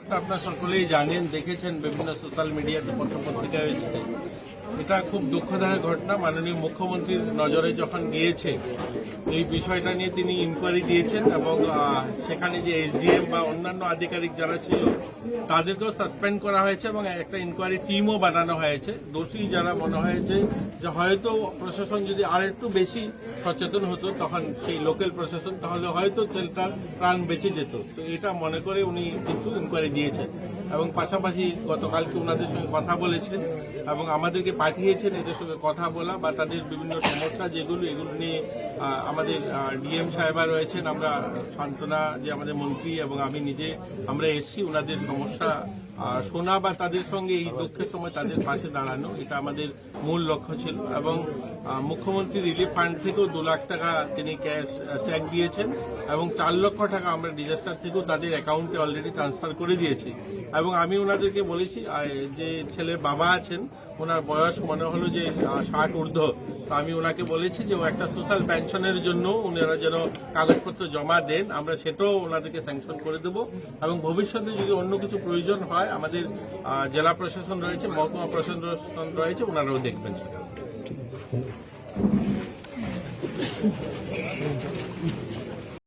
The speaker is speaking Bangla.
আপনারা সকলেই জানেন দেখেছেন বিভিন্ন সোশ্যাল মিডিয়াতে পত্র পত্রিকা হয়েছে এটা খুব দুঃখদায়ক ঘটনা। মাননীয় মুখ্যমন্ত্রীর নজরে যখন গিয়েছে এই বিষয়টা নিয়ে তিনি ইনকোয়ারি দিয়েছেন এবং সেখানে যে এসডিএম বা অন্যান্য আধিকারিক যারা ছিল, তাদেরকেও সাসপেন্ড করা হয়েছে এবং একটা ইনকোয়ারি টিমও বানানো হয়েছে। দোষী যারা মনে হয়েছে যে হয়তো প্রশাসন যদি আর একটু বেশি সচেতন হতো, তখন সেই লোকাল প্রশাসন, তাহলে হয়তো ছেলেটার প্রাণ বেঁচে যেত। তো এটা মনে করে উনি কিন্তু ইনকোয়ারি দিয়েছেন। এবং পাশাপাশি গতকালকে ওনাদের সঙ্গে কথা বলেছেন এবং আমাদেরকে পাঠিয়েছেন এদের সঙ্গে কথা বলা বা তাদের বিভিন্ন সমস্যা যেগুলো, এগুলো নিয়ে আমাদের ডিএম সাহেবা রয়েছেন, আমরা সান্ত্বনা যে আমাদের মন্ত্রী এবং আমি নিজে, আমরা এসছি ওনাদের সমস্যা শোনা বা তাদের সঙ্গে এই দুঃখের সময় তাদের পাশে দাঁড়ানো, এটা আমাদের মূল লক্ষ্য ছিল এবং মুখ্যমন্ত্রী রিলিফ ফান্ড থেকেও দু লাখ টাকা তিনি ক্যাশ চেক দিয়েছেন এবং চার লক্ষ টাকা আমরা ডিজাস্টার থেকেও তাদের অ্যাকাউন্টে অলরেডি ট্রান্সফার করে দিয়েছি। এবং আমি ওনাদেরকে বলেছি যে ছেলের বাবা আছেন, ওনার বয়স মনে হলো যে ষাট ঊর্ধ্ব। তো আমি ওনাকে বলেছি যে ও একটা সোশ্যাল পেনশনের জন্য ওনারা যেন কাগজপত্র জমা দেন, আমরা সেটাও ওনাদেরকে স্যাংশন করে দেব। এবং ভবিষ্যতে যদি অন্য কিছু প্রয়োজন হয়, আমাদের জেলা প্রশাসন রয়েছে, মহকুমা প্রশাসন রয়েছে, ওনারাও দেখবেন সেটা।